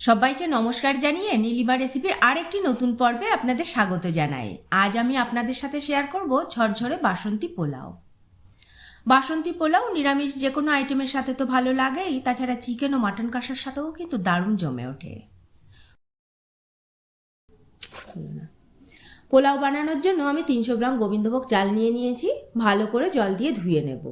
সবাইকে নমস্কার জানিয়ে নীলিমা রেসিপির আরেকটি নতুন পর্বে আপনাদের স্বাগত জানাই। আজ আমি আপনাদের সাথে শেয়ার করব ঝরঝরে বাসন্তী পোলাও। বাসন্তী পোলাও নিরামিষ যে কোনো আইটেমের সাথে তো ভালো লাগেই, তাছাড়া চিকেন ও মাটন কষার সাথেও কিন্তু দারুণ জমে ওঠে। পোলাও বানানোর জন্য আমি তিনশো গ্রাম গোবিন্দভোগ চাল নিয়ে নিয়েছি, ভালো করে জল দিয়ে ধুয়ে নেব।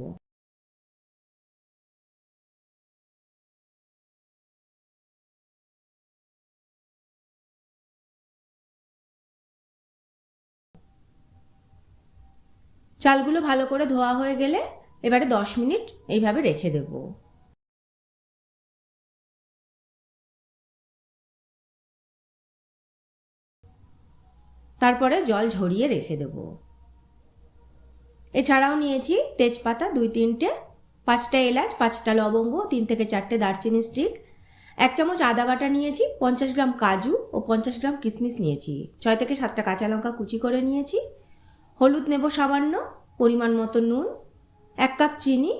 চালগুলো ভালো করে ধোয়া হয়ে গেলে এবারে দশ মিনিট এইভাবে রেখে দেব। তারপরে জল ঝরিয়ে রেখে দেব। এছাড়াও নিয়েছি তেজপাতা দুই তিনটে, পাঁচটা এলাচ, পাঁচটা লবঙ্গ, তিন থেকে চারটে দারচিনি স্টিক, এক চামচ আদা বাটা নিয়েছি, পঞ্চাশ গ্রাম কাজু ও পঞ্চাশ গ্রাম কিশমিশ নিয়েছি। ছয় থেকে সাতটা কাঁচা লঙ্কা কুচি করে নিয়েছি। হলুদ নেব সামান্য, পরিমাণ মতো নুন, এক কাপ চিনি,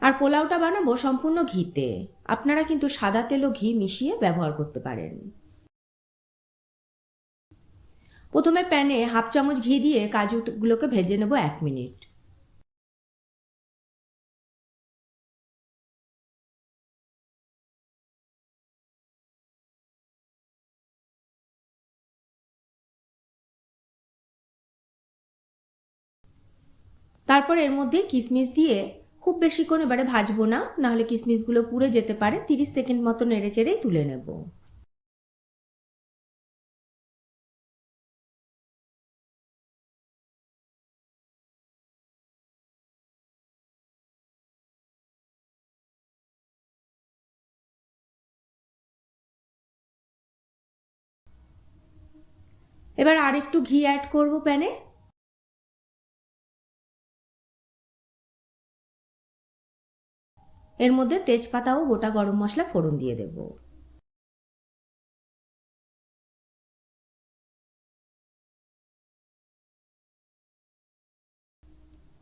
আর পোলাওটা বানাবো সম্পূর্ণ ঘিতে। আপনারা কিন্তু সাদা তেল ও ঘি মিশিয়ে ব্যবহার করতে পারেন। প্রথমে প্যানে হাফ চামচ ঘি দিয়ে কাজুগুলোকে ভেজে নেব এক মিনিট। তারপর এর মধ্যে কিশমিশ দিয়ে খুব বেশিক্ষণ এবারে ভাজবো না, নাহলে কিশমিশগুলো পুড়ে যেতে পারে। তিরিশ সেকেন্ড মতো নেড়ে চেড়েই তুলে নেব। এবার আরেকটু ঘি অ্যাড করব প্যানে। এর মধ্যে তেজপাতা ও গোটা গরম মশলা ফোড়ন দিয়ে দেব।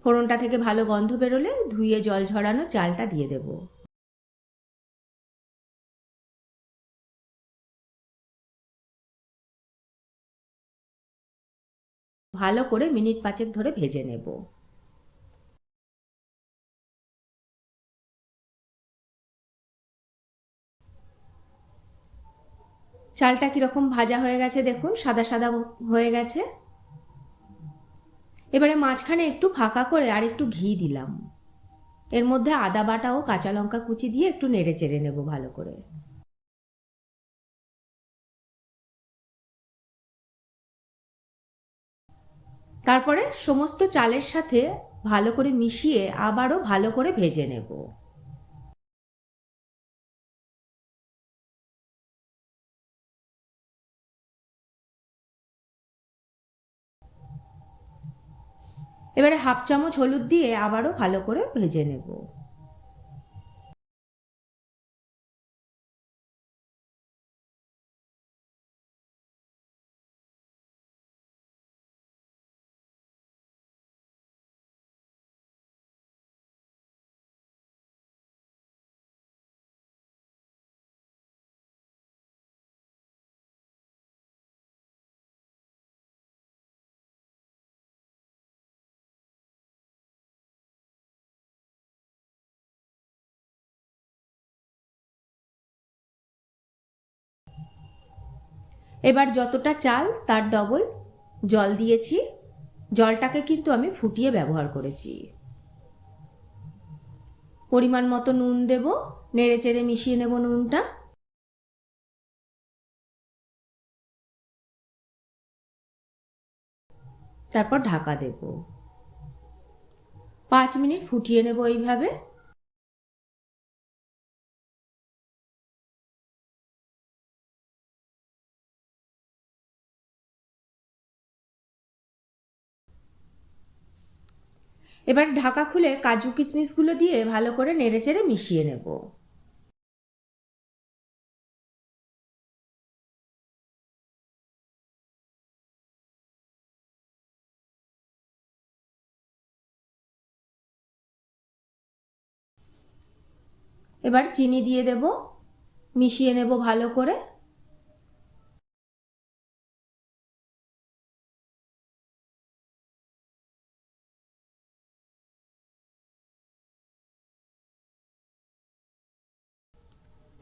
ফোড়নটা থেকে ভালো গন্ধ বেরোলে ধুয়ে জল ঝরানো চালটা দিয়ে দেব। ভালো করে মিনিট পাঁচেক ধরে ভেজে নেব। চালটা কীরকম ভাজা হয়ে গেছে দেখুন, সাদা সাদা হয়ে গেছে। এবারে মাঝখানে একটু ফাঁকা করে আর একটু ঘি দিলাম। এর মধ্যে আদা বাটা ও কাঁচা লঙ্কা কুচি দিয়ে একটু নেড়ে চেড়ে নেব ভালো করে। তারপরে সমস্ত চালের সাথে ভালো করে মিশিয়ে আবারও ভালো করে ভেজে নেব। এবারে হাফ চামচ হলুদ দিয়ে আবারও ভালো করে ভেজে নেব। এবার যতটা চাল, তার ডবল জল দিয়েছি। জলটাকে কিন্তু আমি ফুটিয়ে ব্যবহার করেছি। পরিমাণ মতো নুন দেব, নেড়ে চেড়ে মিশিয়ে নেব নুনটা। তারপর ঢাকা দেব। পাঁচ মিনিট ফুটিয়ে নেব এইভাবে। এবার ঢাকা খুলে কাজু কিশমিশগুলো দিয়ে ভালো করে নেড়েচেড়ে মিশিয়ে নেব। এবার চিনি দিয়ে দেব। মিশিয়ে নেব ভালো করে।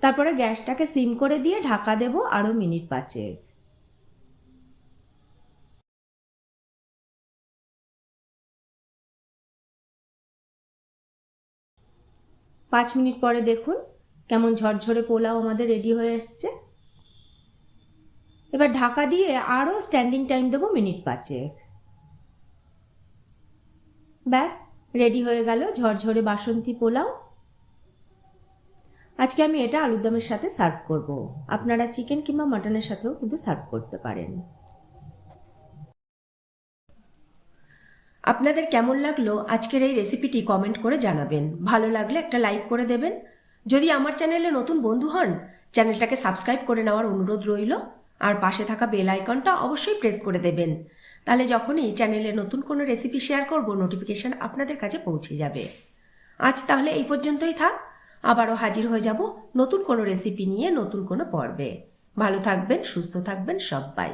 তারপরে গ্যাসটাকে সিম করে দিয়ে ঢাকা দেব আরও মিনিট পাঁচেক। পাঁচ মিনিট পরে দেখুন কেমন ঝরঝরে পোলাও আমাদের রেডি হয়ে এসছে এবার ঢাকা দিয়ে আরও স্ট্যান্ডিং টাইম দেবো মিনিট পাঁচেক। ব্যাস, রেডি হয়ে গেল ঝরঝরে বাসন্তী পোলাও। আজকে আমি এটা আলুর দমের সাথে সার্ভ করব। আপনারা চিকেন কিংবা মাটনের সাথেও কিন্তু সার্ভ করতে পারেন। আপনাদের কেমন লাগল আজকের এই রেসিপিটি কমেন্ট করে জানাবেন। ভালো লাগলে একটা লাইক করে দেবেন। যদি আমার চ্যানেলে নতুন বন্ধু হন চ্যানেলটাকে সাবস্ক্রাইব করে নেওয়ার অনুরোধ রইল। আর পাশে থাকা বেল আইকনটা অবশ্যই প্রেস করে দেবেন। তাহলে যখনই চ্যানেলে নতুন কোনো রেসিপি শেয়ার করব নোটিফিকেশন আপনাদের কাছে পৌঁছে যাবে। আজ তাহলে এই পর্যন্তই থাক। আবারও হাজির হয়ে যাব নতুন কোনো রেসিপি নিয়ে নতুন কোনো পর্বে। ভালো থাকবেন, সুস্থ থাকবেন সবাই।